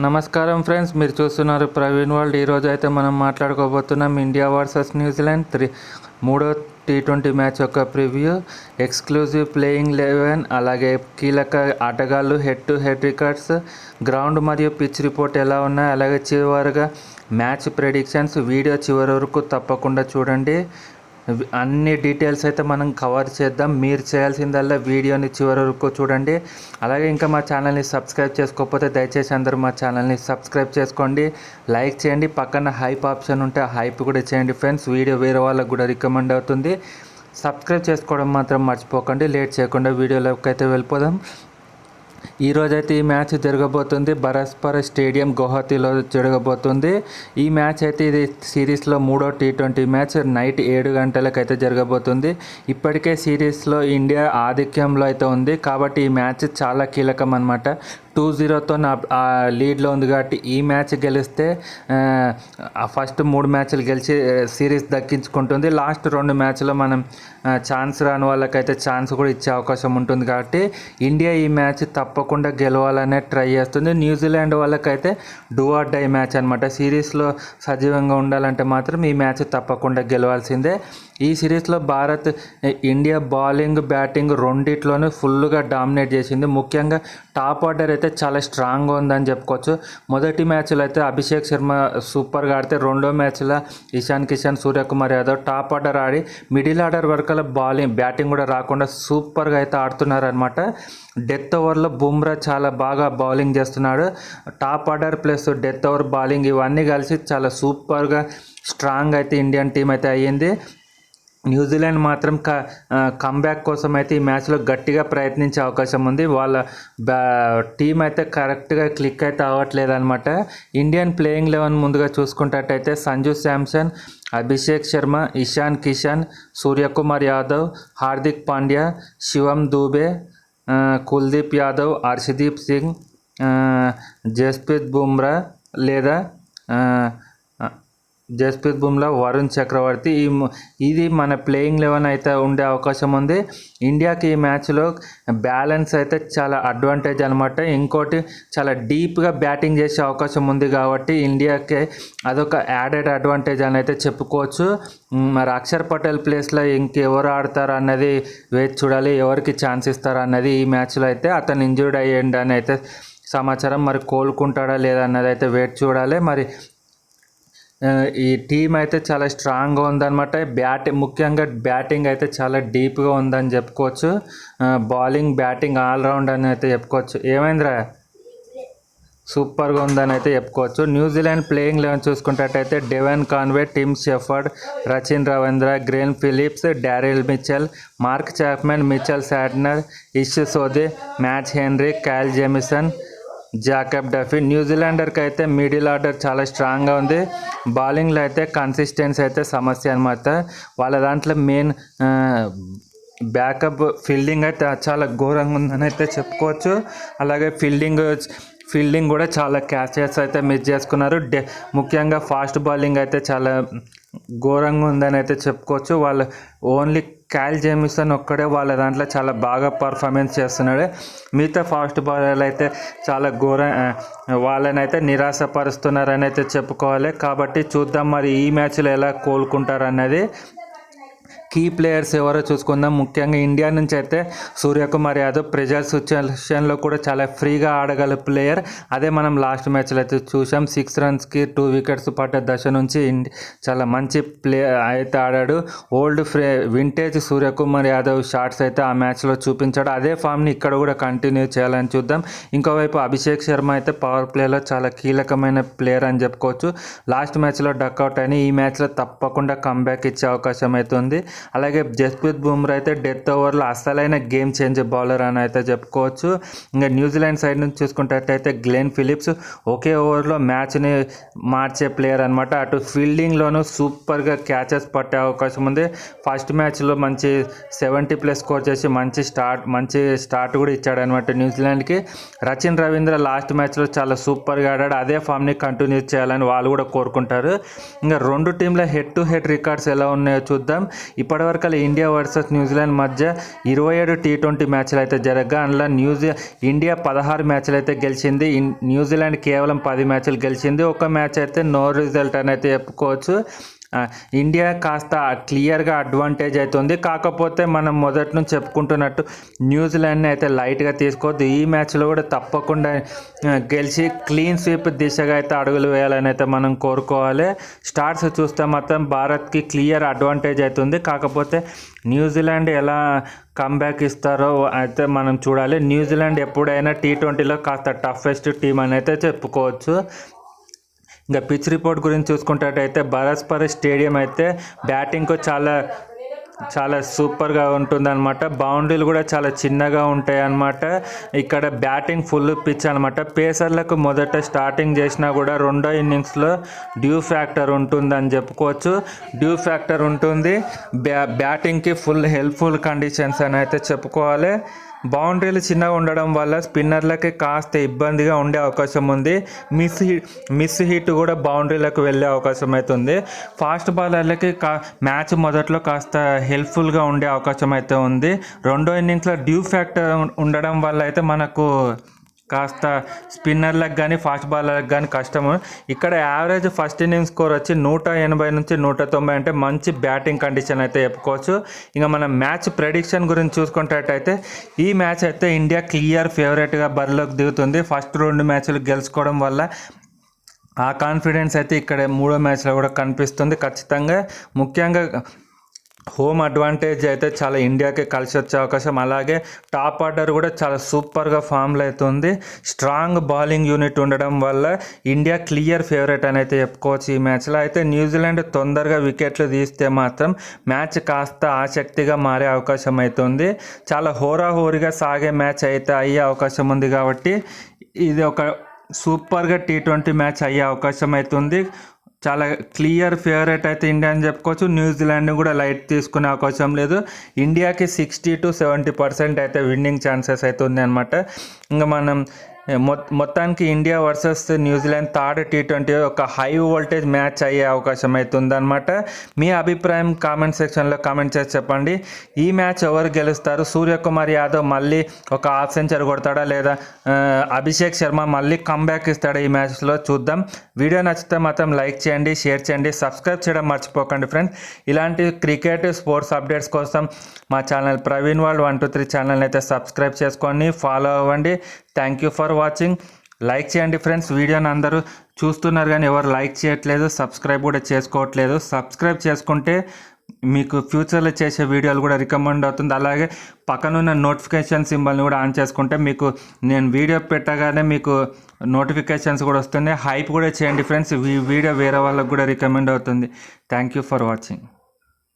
నమస్కారం ఫ్రెండ్స్ మీరు చూస్తున్నారు ప్రవీణ్ వరల్డ్. ఈరోజు అయితే మనం మాట్లాడుకోబోతున్నాం India versus New Zealand three మూడో టీ ట్వంటీ మ్యాచ్ యొక్క ప్రివ్యూ. ఎక్స్క్లూజివ్ ప్లేయింగ్ లెవెన్ అలాగే కీలక ఆటగాళ్ళు head to head records. Ground మరియు పిచ్ రిపోర్ట్ ఎలా ఉన్నాయి అలాగే చివరిగా మ్యాచ్ ప్రెడిక్షన్స్ వీడియో చివరి వరకు తప్పకుండా చూడండి. అన్ని డీటెయిల్స్ అయితే మనం కవర్ చేద్దాం. మీరు చేయాల్సిందల్లా వీడియోని చివరి వరకు చూడండి. అలాగే ఇంకా మా ఛానల్ని సబ్స్క్రైబ్ చేసుకోకపోతే దయచేసి అందరూ మా ఛానల్ని సబ్స్క్రైబ్ చేసుకోండి. లైక్ చేయండి. పక్కన హైప్ ఆప్షన్ ఉంటే ఆ హైప్ కూడా చేయండి ఫ్రెండ్స్. వీడియో వేరే వాళ్ళకు కూడా రికమెండ్ అవుతుంది. సబ్స్క్రైబ్ చేసుకోవడం మాత్రం మర్చిపోకండి. లేట్ చేయకుండా వీడియోలోకి అయితే వెళ్ళిపోదాం. ఈ రోజైతే ఈ మ్యాచ్ జరగబోతుంది. బరస్పర స్టేడియం గౌహతిలో జరగబోతుంది. ఈ మ్యాచ్ అయితే ఇది సిరీస్లో మూడో టీ ట్వంటీ మ్యాచ్. నైట్ ఏడు గంటలకు అయితే జరగబోతుంది. ఇప్పటికే సిరీస్లో ఇండియా ఆధిక్యంలో అయితే ఉంది. కాబట్టి ఈ మ్యాచ్ చాలా కీలకం అనమాట టూ జీరోతో నా లీడ్లో ఉంది కాబట్టి ఈ మ్యాచ్ గెలిస్తే ఫస్ట్ మూడు మ్యాచ్లు గెలిచి సిరీస్ దక్కించుకుంటుంది. లాస్ట్ రెండు మ్యాచ్లో మనం ఛాన్స్ రాని వాళ్ళకైతే ఛాన్స్ కూడా ఇచ్చే అవకాశం ఉంటుంది కాబట్టి ఇండియా ఈ మ్యాచ్ తప్పకుండా గెలవాలనే ట్రై చేస్తుంది. న్యూజిలాండ్ వాళ్ళకైతే డూ ఆర్ డై మ్యాచ్ అనమాట సిరీస్లో సజీవంగా ఉండాలంటే మాత్రం ఈ మ్యాచ్ తప్పకుండా గెలవాల్సిందే. ఈ సిరీస్లో భారత్ ఇండియా బౌలింగ్ బ్యాటింగ్ రెండిట్లోనూ ఫుల్గా డామినేట్ చేసింది. ముఖ్యంగా టాప్ ఆర్డర్ అయితే చాలా స్ట్రాంగ్గా ఉందని చెప్పుకోవచ్చు. మొదటి మ్యాచ్లో అయితే అభిషేక్ శర్మ సూపర్గా ఆడితే రెండో మ్యాచ్లో ఇషాన్ కిషన్ సూర్యకుమార్ యాదవ్ టాప్ ఆర్డర్ ఆడి మిడిల్ ఆర్డర్ వరకు బౌలింగ్ బ్యాటింగ్ కూడా రాకుండా సూపర్గా అయితే ఆడుతున్నారనమాట డెత్ ఓవర్లో బుమ్రా చాలా బాగా బౌలింగ్ చేస్తున్నాడు. Top order plus death over bowling ఇవన్నీ కలిసి చాలా సూపర్గా స్ట్రాంగ్ అయితే ఇండియన్ టీం అయితే అయ్యింది. న్యూజిలాండ్ మాత్రం క కమ్బ్యాక్ కోసం అయితే ఈ మ్యాచ్లో గట్టిగా ప్రయత్నించే అవకాశం ఉంది. వాళ్ళ బ్యా టీం అయితే కరెక్ట్గా క్లిక్ అయితే అవ్వట్లేదు అనమాట ఇండియన్ ప్లేయింగ్ లెవెన్ ముందుగా చూసుకున్నట్టయితే సంజు శాంసన్ అభిషేక్ శర్మ ఇషాన్ కిషన్ సూర్యకుమార్ యాదవ్ హార్దిక్ పాండ్యా శివం దూబే కుల్దీప్ యాదవ్ హర్షదీప్ సింగ్ జస్ప్రీత్ బుమ్రా లేదా జస్ప్రీత్ బుమ్లా వరుణ్ చక్రవర్తి. ఈ ఇది మన ప్లేయింగ్ లెవెన్ అయితే ఉండే అవకాశం ఉంది. ఇండియాకి ఈ మ్యాచ్లో బ్యాలెన్స్ అయితే చాలా అడ్వాంటేజ్ అనమాట ఇంకోటి చాలా డీప్గా బ్యాటింగ్ చేసే అవకాశం ఉంది కాబట్టి ఇండియాకి అదొక యాడెడ్ అడ్వాంటేజ్ అని అయితే చెప్పుకోవచ్చు. మరి అక్షర్ పటేల్ ప్లేస్లో ఇంకెవరు ఆడతారు అన్నది వేచి చూడాలి. ఎవరికి ఛాన్స్ ఇస్తారు అన్నది ఈ మ్యాచ్లో అయితే అతను ఇంజూర్డ్ అయ్యండి అని అయితే సమాచారం. మరి కోలుకుంటాడా లేదా అన్నది అయితే వెయిట్ చూడాలి. మరి ఈ టీం అయితే చాలా స్ట్రాంగ్గా ఉందన్నమాట. బ్యాట్ ముఖ్యంగా బ్యాటింగ్ అయితే చాలా డీప్గా ఉందని చెప్పుకోవచ్చు. బౌలింగ్ బ్యాటింగ్ ఆల్రౌండ్ అని అయితే చెప్పుకోవచ్చు. ఏమైందిరా? సూపర్గా ఉందని అయితే చెప్పుకోవచ్చు. న్యూజిలాండ్ ప్లేయింగ్ లెవెన్ చూసుకున్నట్టయితే Devon Conway Tim Seifert Rachin Ravindra Glenn Phillips Daryl Mitchell Mark Chapman Mitchell Santner Ish Sodhi Matt Henry Kyle Jamieson Jacob Duffy. న్యూజిలాండర్కి అయితే మిడిల్ ఆర్డర్ చాలా స్ట్రాంగ్గా ఉంది. బౌలింగ్లో అయితే కన్సిస్టెన్సీ అయితే సమస్య అనమాట వాళ్ళ దాంట్లో మెయిన్ బ్యాకప్ ఫీల్డింగ్ అయితే చాలా ఘోరంగా ఉందని అయితే చెప్పుకోవచ్చు. అలాగే ఫీల్డింగ్ ఫీల్డింగ్ కూడా చాలా క్యాచెస్ అయితే మిస్ చేసుకున్నారు. డే ముఖ్యంగా ఫాస్ట్ బౌలింగ్ అయితే చాలా ఘోరంగా ఉందని అయితే చెప్పుకోవచ్చు. వాళ్ళు ఓన్లీ క్యాల్ జేమిసన్ ఒక్కడే వాళ్ళ దాంట్లో చాలా బాగా పర్ఫార్మెన్స్ చేస్తున్నాడు. మిగతా ఫాస్ట్ బౌలర్లు అయితే చాలా ఘోర వాళ్ళనైతే నిరాశపరుస్తున్నారని అయితే చెప్పుకోవాలి. కాబట్టి చూద్దాం మరి ఈ మ్యాచ్లో ఎలా కోలుకుంటారు అన్నది కీ ప్లేయర్స్ ఎవరో చూసుకుందాం. ముఖ్యంగా ఇండియా నుంచి అయితే సూర్యకుమార్ యాదవ్ ప్రెజర్ సిచ్యువేషన్లో కూడా చాలా ఫ్రీగా ఆడగల ప్లేయర్. అదే మనం లాస్ట్ మ్యాచ్లో అయితే చూసాం సిక్స్ రన్స్కి టూ వికెట్స్ పట్టే దశ నుంచి ఇండి చాలా మంచి ప్లే అయితే ఆడాడు. ఓల్డ్ ఫ్రే వింటేజ్ సూర్యకుమార్ యాదవ్ షాట్స్ అయితే ఆ మ్యాచ్లో చూపించాడు. అదే ఫామ్ని ఇక్కడ కూడా కంటిన్యూ చేయాలని చూద్దాం. ఇంకోవైపు అభిషేక్ శర్మ అయితే పవర్ ప్లేలో చాలా కీలకమైన ప్లేయర్ అని చెప్పుకోవచ్చు. లాస్ట్ మ్యాచ్లో డక్అవుట్ అని ఈ మ్యాచ్లో తప్పకుండా కంబ్యాక్ ఇచ్చే అవకాశం అయితే ఉంది. అలాగే జస్ప్రీత్ బుమ్రా అయితే డెత్ ఓవర్లో అసలైన గేమ్ చేంజ్ బౌలర్ అని అయితే చెప్పుకోవచ్చు. ఇంకా న్యూజిలాండ్ సైడ్ నుంచి చూసుకున్నట్టయితే గ్లెన్ ఫిలిప్స్ ఒకే ఓవర్లో మ్యాచ్ని మార్చే ప్లేయర్ అనమాట అటు ఫీల్డింగ్లోనూ సూపర్గా క్యాచెస్ పట్టే అవకాశం ఉంది. ఫస్ట్ మ్యాచ్లో మంచి సెవెంటీ ప్లస్ స్కోర్ చేసి మంచి స్టార్ట్ మంచి స్టార్ట్ కూడా ఇచ్చాడు అనమాట న్యూజిలాండ్కి రచిన్ రవీంద్ర లాస్ట్ మ్యాచ్లో చాలా సూపర్గా ఆడాడు. అదే ఫామ్ని కంటిన్యూ చేయాలని వాళ్ళు కూడా కోరుకుంటారు. ఇంకా రెండు టీంల హెడ్ టు హెడ్ రికార్డ్స్ ఎలా ఉన్నాయో చూద్దాం. ఇప్పుడు ఇప్పటివరకు ఇండియా వర్సెస్ న్యూజిలాండ్ మధ్య ఇరవై ఏడు టీ ట్వంటీ మ్యాచ్లు అయితే జరగగా. అందులో న్యూజి ఇండియా పదహారు మ్యాచ్లు అయితే గెలిచింది న్యూజిలాండ్ కేవలం పది మ్యాచ్లు గెలిచింది. ఒక మ్యాచ్ అయితే నో రిజల్ట్ అని అయితే చెప్పుకోవచ్చు. ఇండియా కాస్త క్లియర్గా అడ్వాంటేజ్ అవుతుంది కాకపోతే మనం మొదటి నుంచి చెప్పుకుంటున్నట్టు న్యూజిలాండ్ని అయితే లైట్గా తీసుకోవద్దు. ఈ మ్యాచ్లో కూడా తప్పకుండా గెలిచి క్లీన్ స్వీప్ దిశగా అయితే అడుగులు వేయాలని అయితే మనం కోరుకోవాలి. స్టార్స్ చూస్తే మాత్రం భారత్కి క్లియర్ అడ్వాంటేజ్ అవుతుంది. కాకపోతే న్యూజిలాండ్ ఎలా కంబ్యాక్ ఇస్తారో అయితే మనం చూడాలి. న్యూజిలాండ్ ఎప్పుడైనా టీ ట్వంటీలో కాస్త టఫెస్ట్ టీం అని అయితే చెప్పుకోవచ్చు. ఇంకా పిచ్ రిపోర్ట్ గురించి చూసుకున్నట్టయితే బరస్పర్ స్టేడియం అయితే బ్యాటింగ్కు చాలా చాలా సూపర్గా ఉంటుందన్నమాట. బౌండరీలు కూడా చాలా చిన్నగా ఉంటాయి అన్నమాట ఇక్కడ బ్యాటింగ్ ఫుల్ పిచ్ అనమాట పేసర్లకు మొదట స్టార్టింగ్ చేసినా కూడా రెండో ఇన్నింగ్స్లో డ్యూ ఫ్యాక్టర్ ఉంటుందని చెప్పుకోవచ్చు. డ్యూ ఫ్యాక్టర్ ఉంటుంది. బ్యా బ్యాటింగ్కి ఫుల్ హెల్ప్ఫుల్ కండిషన్స్ అని అయితే చెప్పుకోవాలి. బౌండరీలు చిన్నగా ఉండడం వల్ల స్పిన్నర్లకి కాస్త ఇబ్బందిగా ఉండే అవకాశం ఉంది. మిస్ హిట్ మిస్ హిట్ కూడా బౌండరీలకు వెళ్ళే అవకాశం అయితే ఉంది. ఫాస్ట్ బౌలర్లకి కా మ్యాచ్ మొదట్లో కాస్త హెల్ప్ఫుల్గా ఉండే అవకాశం అయితే ఉంది. రెండో ఇన్నింగ్స్లో డ్యూ ఫ్యాక్టర్ ఉండడం వల్ల అయితే మనకు కాస్త స్పిన్నర్లకు కానీ ఫాస్ట్ బాలర్లకు కానీ కష్టము. ఇక్కడ యావరేజ్ ఫస్ట్ ఇన్నింగ్స్ స్కోర్ వచ్చి నూట ఎనభై నుంచి నూట తొంభై అంటే మంచి బ్యాటింగ్ కండిషన్ అయితే చెప్పుకోవచ్చు. ఇంకా మనం మ్యాచ్ ప్రెడిక్షన్ గురించి చూసుకున్నట్టయితే ఈ మ్యాచ్ అయితే ఇండియా క్లియర్ ఫేవరెట్గా బరిలోకి దిగుతుంది. ఫస్ట్ రెండు మ్యాచ్లు గెలుచుకోవడం వల్ల ఆ కాన్ఫిడెన్స్ అయితే ఇక్కడ మూడో మ్యాచ్లో కూడా కనిపిస్తుంది. ఖచ్చితంగా ముఖ్యంగా హోమ్ అడ్వాంటేజ్ అయితే చాలా ఇండియాకి కలిసి వచ్చే అవకాశం. అలాగే టాప్ ఆర్డర్ కూడా చాలా సూపర్గా ఫామ్లో అవుతుంది స్ట్రాంగ్ బౌలింగ్ యూనిట్ ఉండడం వల్ల ఇండియా క్లియర్ ఫేవరెట్ అని అయితే చెప్పుకోవచ్చు ఈ మ్యాచ్లో అయితే న్యూజిలాండ్ తొందరగా వికెట్లు తీస్తే మాత్రం మ్యాచ్ కాస్త ఆసక్తిగా మారే అవకాశం అవుతుంది చాలా హోరాహోరీగా సాగే మ్యాచ్ అయితే అయ్యే అవకాశం ఉంది కాబట్టి ఇది ఒక సూపర్గా టీ ట్వంటీ మ్యాచ్ అయ్యే అవకాశం అవుతుంది చాలా క్లియర్ ఫేవరెట్ అయితే ఇండియా అని చెప్పుకోవచ్చు. న్యూజిలాండ్ కూడా లైట్ తీసుకునే అవకాశం లేదు. ఇండియాకి సిక్స్టీ టు సెవెంటీ పర్సెంట్ అయితే విన్నింగ్ ఛాన్సెస్ అయితే ఉంది అనమాట ఇంకా మనం మొత్తానికి India versus New Zealand third T twenty ఒక హై వోల్టేజ్ మ్యాచ్ అయ్యే అవకాశం అవుతుంది ఉందన్నమాట మీ అభిప్రాయం కామెంట్ సెక్షన్లో కామెంట్ చేసి చెప్పండి. ఈ మ్యాచ్ ఎవరు గెలుస్తారు? సూర్యకుమార్ యాదవ్ మళ్ళీ ఒక హాఫ్ సెంచరీ కొడతాడా లేదా? అభిషేక్ శర్మ మళ్ళీ కంబ్యాక్ ఇస్తాడా ఈ మ్యాచ్లో? చూద్దాం. వీడియో నచ్చితే మాత్రం లైక్ చేయండి షేర్ చేయండి సబ్స్క్రైబ్ చేయడం మర్చిపోకండి ఫ్రెండ్స్. ఇలాంటి క్రికెట్ స్పోర్ట్స్ అప్డేట్స్ కోసం మా channel Praveen world one two three channel అయితే సబ్స్క్రైబ్ చేసుకోండి ఫాలో అవ్వండి. Thank you for watching like చేయండి ఫ్రెండ్స్ వీడియోని అందరూ చూస్తున్నారు కానీ ఎవరు లైక్ చేయట్లేదు సబ్స్క్రైబ్ కూడా చేసుకోవట్లేదు. సబ్స్క్రైబ్ చేసుకుంటే మీకు ఫ్యూచర్లో చేసే వీడియోలు కూడా రికమెండ్ అవుతుంది. అలాగే పక్కనున్న నోటిఫికేషన్ సింబల్ని కూడా ఆన్ చేసుకుంటే మీకు నేను వీడియో పెట్టగానే మీకు నోటిఫికేషన్స్ కూడా వస్తున్నాయి. హైప్ కూడా చేయండి ఫ్రెండ్స్ ఈ వీడియో వేరే వాళ్ళకు కూడా రికమెండ్ అవుతుంది. Thank you for watching